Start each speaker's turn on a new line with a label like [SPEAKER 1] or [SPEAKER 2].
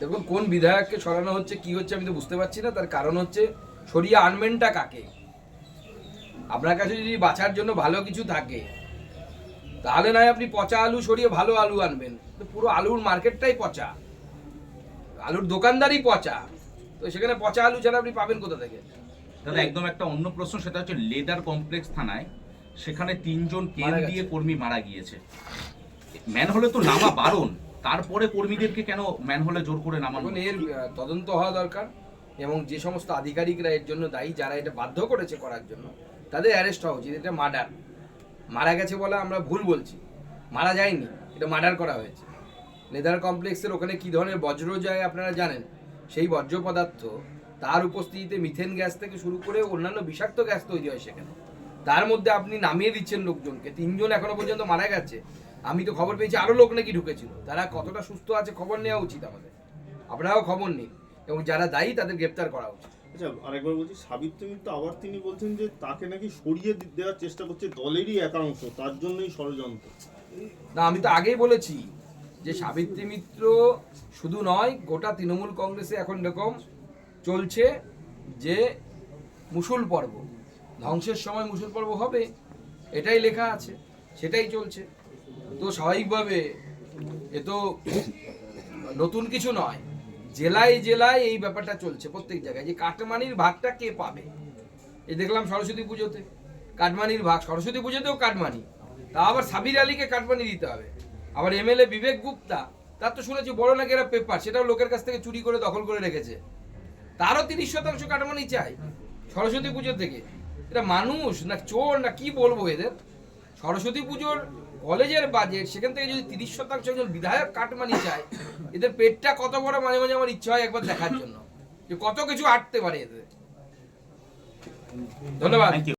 [SPEAKER 1] দেখুন কোন বিধায়ককে সরানো হচ্ছে কি হচ্ছে আমি তো বুঝতে পারছি না। তার কারণ হচ্ছে সরিয়ে আনবেনটা কাকে? আপনার কাছে যদি বাঁচার জন্য ভালো কিছু থাকে তাহলে নয় আপনি পচা আলু সরিয়ে ভালো আলু আনবেন। তো পুরো আলুর মার্কেটটাই পচা। আলুর দোকানদারই পচা। তো সেখানে পচা আলু ছাড়া আপনি পাবেন কোথা থেকে?
[SPEAKER 2] দাদা একদম একটা অন্য প্রশ্ন সেটা হচ্ছে লেদার কমপ্লেক্স থানায় সেখানে তিনজন কেন দিয়ে কর্মী মারা গিয়েছে। ম্যান হলে তো নামা বারণ। তারপরে কর্মীদেরকে কেন ম্যানহোলে জোর করে নামানো
[SPEAKER 1] এর তদন্ত হওয়া দরকার এবং যে সমস্ত আধিকারিকরা এর জন্য দায়ী যারা এটা বাধ্য করেছে করার জন্য তাদের অ্যারেস্ট হওয়া উচিত। এটা মার্ডার মারা গেছে বলে আমরা ভুল বলছি। মারা যায়নি এটা মার্ডার করা হয়েছে। লেদার কমপ্লেক্সের ওখানে কি ধরনের বজ্র যায় আপনারা জানেন? সেই বর্জ্য পদার্থ তার উপস্থিতিতে মিথেন গ্যাস থেকে শুরু করে অন্যান্য বিষাক্ত গ্যাস তৈরি হয় সেখানে। তার মধ্যে আপনি নামিয়ে দিচ্ছেন লোকজনকে। তিনজন এখনও পর্যন্ত মারা গেছে। আমি তো খবর পেয়েছি আরও লোক নাকি ঢুকেছিল। তারা কতটা সুস্থ আছে খবর নেওয়া উচিত আমাদের। আপনারাও খবর নিন এবং যারা দায়ী তাদের গ্রেপ্তার করা উচিত।
[SPEAKER 3] আচ্ছা আরেকবার বলছি সাবিত্রী মিত্র আবার তিনি বলছেন যে তাকে নাকি সরিয়ে দেওয়ার চেষ্টা করছে দলেরই একাংশ তার জন্যই ষড়যন্ত্র।
[SPEAKER 1] না আমি তো আগেই বলেছি যে সাবিত্রী মিত্র শুধু নয় গোটা তৃণমূল কংগ্রেসে এখন এরকম চলছে যে মুসুল পর্ব। ধ্বংসের সময় মুসুল পর্ব হবে, এটাই লেখা আছে, সেটাই চলছে। তো স্বাভাবিকভাবে এ তো নতুন কিছু নয়, জেলায় জেলায় এই ব্যাপারটা চলছে প্রত্যেক জায়গায়। যে কাটমানির ভাগটা কে পাবে? এই দেখলাম সরস্বতী পুজোতে। কাটমানির ভাগ, সরস্বতী পুজোতেও কাটমানি, তা আবার সাবির আলীকে কাটমানি দিতে হবে। আবার এমএলএ বিবেক গুপ্তা, তার তো শুনেছি বড় নাকি এরা পেপার, সেটাও লোকের কাছ থেকে চুরি করে দখল করে রেখেছে। তারও তিরিশ শতাংশ কাটমানি চাই সরস্বতী পুজো থেকে। এটা মানুষ, না চোর, না কি বলব এদের? সরস্বতী পুজোর কলেজের বাজেট সেখান থেকে যদি তিরিশ শতাংশ একজন বিধায়ক কাটমানি চায়, এদের পেটটা কত বড় মাঝে মাঝে আমার ইচ্ছা হয় একবার দেখার জন্য। যে কত কিছু আটতে পারে এদের। ধন্যবাদ।